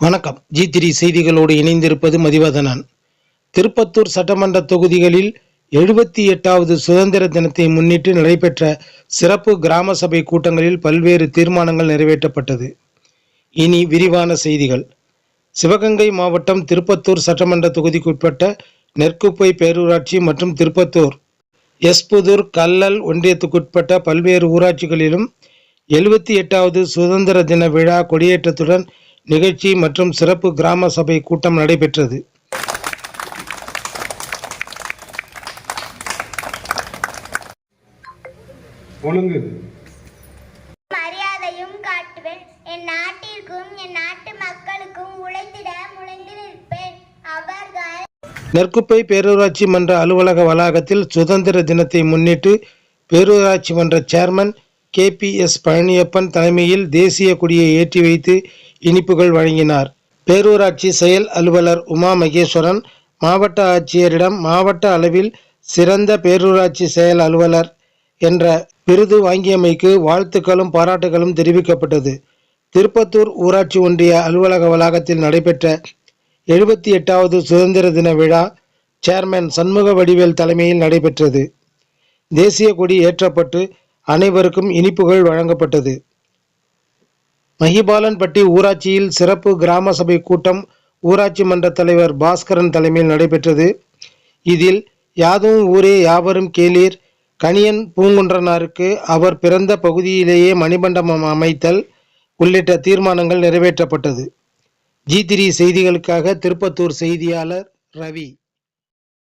வணக்கம். ஜி திரி செய்திகளோடு இணைந்திருப்பது மதிவதனன். திருப்பத்தூர் சட்டமன்ற தொகுதிகளில் எழுபத்தி எட்டாவது சுதந்திர தினத்தை முன்னிட்டு நடைபெற்ற சிறப்பு கிராம சபை கூட்டங்களில் பல்வேறு தீர்மானங்கள் நிறைவேற்றப்பட்டது. இனி விரிவான செய்திகள். சிவகங்கை மாவட்டம் திருப்பத்தூர் சட்டமன்ற தொகுதிக்குட்பட்ட நெற்குப்பை பேரூராட்சி மற்றும் திருப்பத்தூர் எஸ்புதூர் கல்லல் ஒன்றியத்துக்குட்பட்ட பல்வேறு ஊராட்சிகளிலும் எழுபத்தி எட்டாவது சுதந்திர தின விழா கொடியேற்றத்துடன் நிகழ்ச்சி மற்றும் சிறப்பு கிராம சபை கூட்டம் நடைபெற்றது. ஒழுங்கு. மரியாதையும் காட்டுவேன். என் நாட்டிற்கும் என் நாட்டு மக்களுக்கும் உழைத்திட முனைந்து நிற்பேன். அவர்கள் நெற்குப்பை பேரூராட்சி மன்ற அலுவலக வளாகத்தில் சுதந்திர தினத்தை முன்னிட்டு பேரூராட்சி மன்ற chairman K. P. S. Palaniappan தலைமையில் தேசிய கொடியை ஏற்றி வைத்து இனிப்புகள் வழங்கினார். பேரூராட்சி செயல் அலுவலர் உமா மகேஸ்வரன் மாவட்ட ஆட்சியரிடம் மாவட்ட அளவில் சிறந்த பேரூராட்சி செயல் அலுவலர் என்ற விருது வாங்கியமைக்கு வாழ்த்துக்களும் பாராட்டுகளும் தெரிவிக்கப்பட்டது. திருப்பத்தூர் ஊராட்சி ஒன்றிய அலுவலக வளாகத்தில் நடைபெற்ற எழுபத்தி எட்டாவது சுதந்திர தின விழா சேர்மன் சண்முக வடிவேல் தலைமையில் நடைபெற்றது. தேசிய கொடி ஏற்றப்பட்டு அனைவருக்கும் இனிப்புகள் வழங்கப்பட்டது. மகிபாலன்பட்டி ஊராட்சியில் சிறப்பு கிராம சபை கூட்டம் ஊராட்சி மன்ற தலைவர் பாஸ்கரன் தலைமையில் நடைபெற்றது. இதில் யாதும் ஊரே யாவரும் கேளீர். கணியன் பூங்குன்றனாருக்கு அவர் பிறந்த பகுதியிலேயே மணிமண்டபம் அமைத்தல் உள்ளிட்ட தீர்மானங்கள் நிறைவேற்றப்பட்டது. ஜி த்ரீ செய்திகளுக்காக திருப்பத்தூர் செய்தியாளர் ரவி.